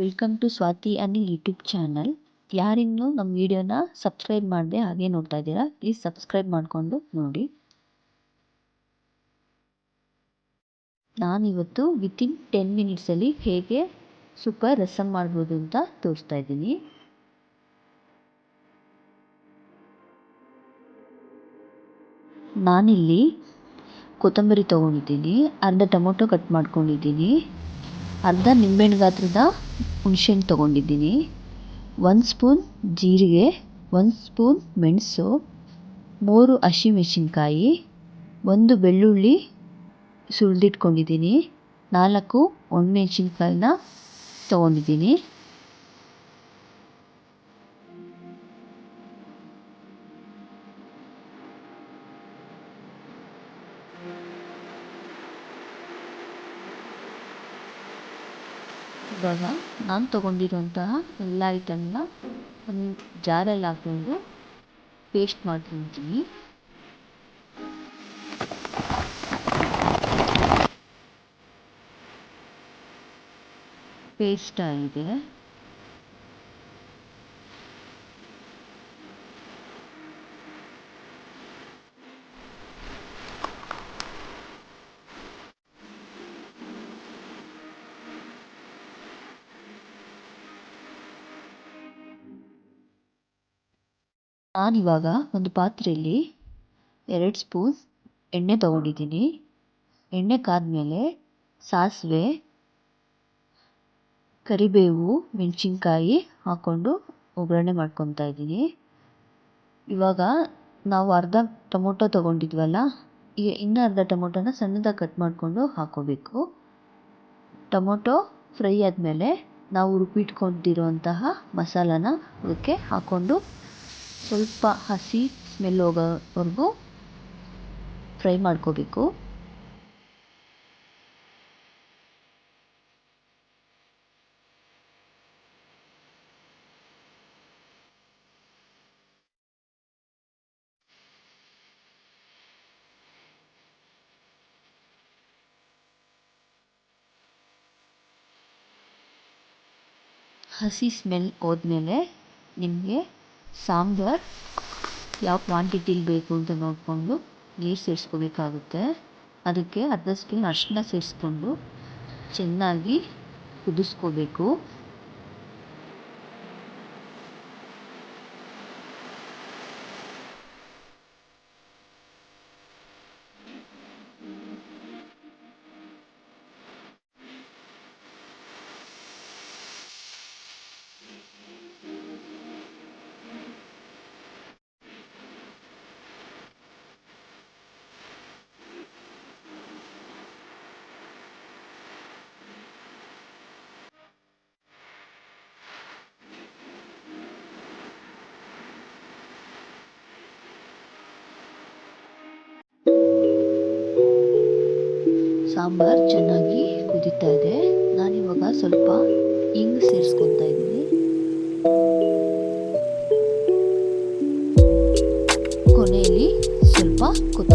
Welcome to Swathi Anil YouTube channel ಯಾರಿನ್ನೂ ನಮ್ಮ ವಿಡಿಯೋನ subscribe ಮಾಡದೆ ಹಾಗೆ ನೋಡ್ತಾ ಇದ್ದೀರಾ ಪ್ಲೀಸ್ ಸಬ್ಸ್ಕ್ರೈಬ್ ಮಾಡಿಕೊಂಡು ನೋಡಿ. ನಾನಿವತ್ತು ವಿತಿನ್ ಟೆನ್ ಮಿನಿಟ್ಸಲ್ಲಿ ಹೇಗೆ ಸೂಪರ್ ರಸಮ್ ಮಾಡ್ಬೋದು ಅಂತ ತೋರಿಸ್ತಾ ಇದ್ದೀನಿ. ನಾನಿಲ್ಲಿ ಕೊತ್ತಂಬರಿ ತೊಗೊಂಡಿದ್ದೀನಿ, ಅರ್ಧ ಟೊಮೊಟೊ ಕಟ್ ಮಾಡ್ಕೊಂಡಿದ್ದೀನಿ, ಅರ್ಧ ನಿಂಬೆಹಣ್ಣು ಗಾತ್ರದ ಹುಣ್ಸೆಹಣ್ಣು ತೊಗೊಂಡಿದ್ದೀನಿ. ಒಂದು ಸ್ಪೂನ್ ಜೀರಿಗೆ, ಒಂದು ಸ್ಪೂನ್ ಮೆಣಸು, ಮೂರು ಹಸಿಮೆಣ್ಸಿನ್ಕಾಯಿ, ಒಂದು ಬೆಳ್ಳುಳ್ಳಿ ಸುಲಿದಿಟ್ಕೊಂಡಿದ್ದೀನಿ ನಾಲ್ಕು ಒಣಮೆಣ್ಸಿನ್ಕಾಯನ್ನ ತೊಗೊಂಡಿದ್ದೀನಿ. ಇವಾಗ ನಾನು ತೊಗೊಂಡಿರುವಂತಹ ಎಲ್ಲ ಐಟಮ್ನ ಒಂದು ಜಾರಲ್ಲಿ ಹಾಕ್ಕೊಂಡು ಪೇಸ್ಟ್ ಮಾಡ್ಕೊತೀನಿ. ಪೇಸ್ಟ್ ಆಗಿದೆ. ನಾನಿವಾಗ ಒಂದು ಪಾತ್ರೆಯಲ್ಲಿ ಎರಡು ಸ್ಪೂನ್ ಎಣ್ಣೆ ತಗೊಂಡಿದ್ದೀನಿ. ಎಣ್ಣೆ ಕಾದ್ಮೇಲೆ ಸಾಸಿವೆ, ಕರಿಬೇವು, ಮೆಣಸಿನ್ಕಾಯಿ ಹಾಕ್ಕೊಂಡು ಒಗ್ಗರಣೆ ಮಾಡ್ಕೊತಾ ಇದ್ದೀನಿ. ಇವಾಗ ನಾವು ಅರ್ಧ ಟೊಮೊಟೊ ತೊಗೊಂಡಿದ್ವಲ್ಲ ಈಗ ಇನ್ನೂ ಅರ್ಧ ಟೊಮೊಟೊನ ಸಣ್ಣದಾಗಿ ಕಟ್ ಮಾಡಿಕೊಂಡು ಹಾಕ್ಕೋಬೇಕು ಟೊಮೊಟೊ ಫ್ರೈ ಆದಮೇಲೆ ನಾವು ರುಬ್ಬಿಟ್ಕೊಂಡಿರುವಂತಹ ಮಸಾಲಾನ ಅದಕ್ಕೆ ಹಾಕ್ಕೊಂಡು ಸ್ವಲ್ಪ ಹಸಿ ಸ್ಮೆಲ್ ಹೋಗೋವರೆಗೂ ಫ್ರೈ ಮಾಡ್ಕೋಬೇಕು. ಹಸಿ ಸ್ಮೆಲ್ ಹೋದ್ಮೇಲೆ ನಿಮಗೆ ಸಾಂಬಾರು, ಯಾವ ಕ್ವಾಂಟಿಟಿಲಿ ಬೇಕು ಅಂತ ನೋಡಿಕೊಂಡು ನೀರು ಸೇರಿಸ್ಕೋಬೇಕಾಗುತ್ತೆ. ಅದಕ್ಕೆ ಅರ್ಧ ಸ್ಪೂನ್ ಅರಿಶಿನ ಸೇರಿಸ್ಕೊಂಡು ಚೆನ್ನಾಗಿ ಕುದಿಸ್ಕೋಬೇಕು. ಸಾಂಬಾರು ಚೆನ್ನಾಗಿ ಕುದೀತಾ ಇದೆ. ನಾನಿವಾಗ ಸ್ವಲ್ಪ ಹಿಂಗ್ ಸೇರಿಸ್ಕೊತಾ ಇದ್ದೀನಿ. ಕೊನೆಯಲ್ಲಿ ಸ್ವಲ್ಪ ಕೊತ್ತಂಬರಿ